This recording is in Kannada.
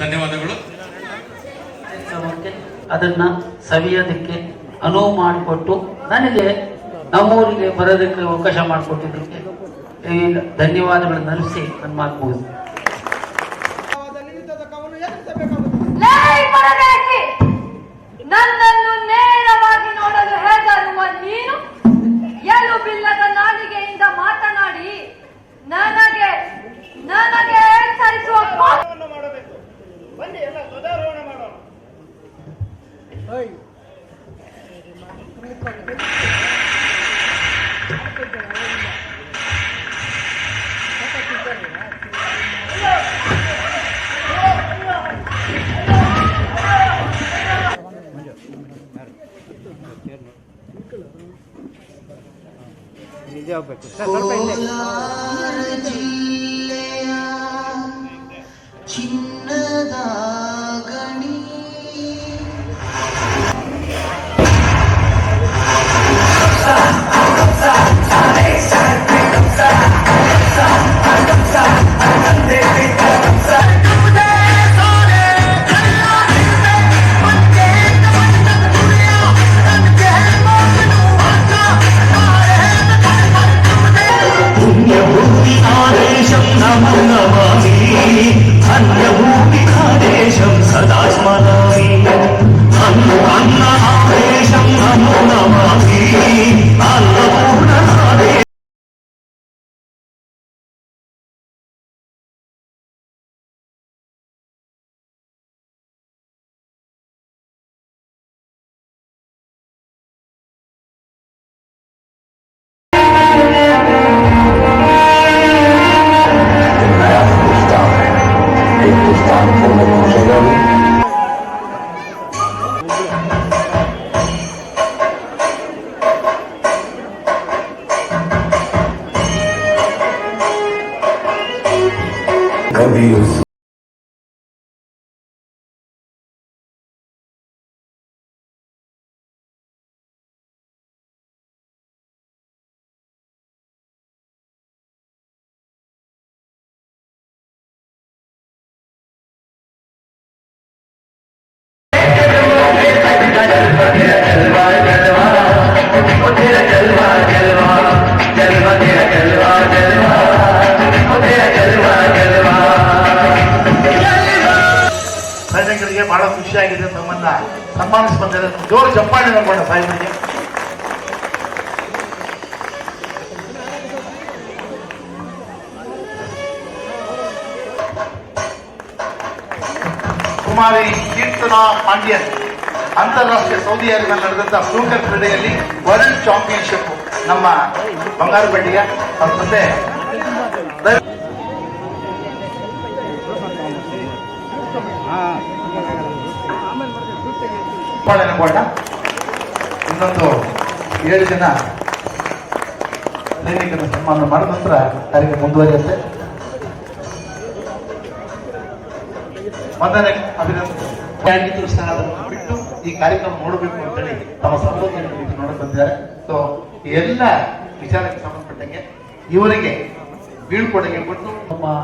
ಧನ್ಯವಾದಗಳು. ಅದನ್ನ ಸವಿಯೋದಕ್ಕೆ ಅನುವು ಮಾಡಿಕೊಟ್ಟು ನನಗೆ ನಮ್ಮೂರಿಗೆ ಬರೋದಕ್ಕೆ ಅವಕಾಶ ಮಾಡಿಕೊಟ್ಟಿದ್ದಕ್ಕೆ ಈ ಧನ್ಯವಾದಗಳನ್ನು ನಲಿಸಿ ನನ್ನ ಮಾತು ಮುಗಿಸ್ತೀನಿ ನಿಜವಾಗಬೇಕು ಸರ್ ಸ್ವಲ್ಪ ಇಲ್ಲೇ Stop! Cambios. ಸೈನಿಕರಿಗೆ ಬಹಳ ಖುಷಿಯಾಗಿದೆ ನಮ್ಮನ್ನ ಸನ್ಮಾನಿಸಿ ಜೋರು ಚಪ್ಪಾಳೆ ನೋಡೋಣ ಸಾಹೇಬರಿಗೆ ಕುಮಾರಿ ಕೀರ್ತನ ಪಾಂಡ್ಯ ಅಂತಾರಾಷ್ಟ್ರೀಯ ಸೌದಿ ಅರೇಬಿಯಾ ನಡೆದಂತಹ ಸ್ನೂಕರ್ ಕ್ರೀಡೆಯಲ್ಲಿ ವರ್ಲ್ಡ್ ಚಾಂಪಿಯನ್ಶಿಪ್ ನಮ್ಮ ಬಂಗಾರ ಬಂಡಿಯ ಅವ್ರ ಮುಂದೆ ಮಾಡೋಣ ಇನ್ನೊಂದು ಏಳು ಜನ ಸೈನಿಕರ ಸನ್ಮಾನ ಮಾಡಿದ ನಂತರ ಕಾರ್ಯಕ್ರಮ ಮುಂದುವರಿಯುತ್ತೆ. ಮೊದಲನೇ ಅದನ್ನು ಬಿಟ್ಟು ಈ ಕಾರ್ಯಕ್ರಮ ನೋಡಬೇಕು ಅಂತೇಳಿ ತಮ್ಮ ಸಂಬೋಧನೆ ನೋಡಕ್ ಬಂದಿದ್ದಾರೆ. ಸೊ ಎಲ್ಲ ವಿಚಾರಕ್ಕೆ ಸಂಬಂಧಪಟ್ಟಂಗೆ ಇವರಿಗೆ ಬೀಳ್ಕೊಡುಗೆ ಕೊಟ್ಟು ನಮ್ಮ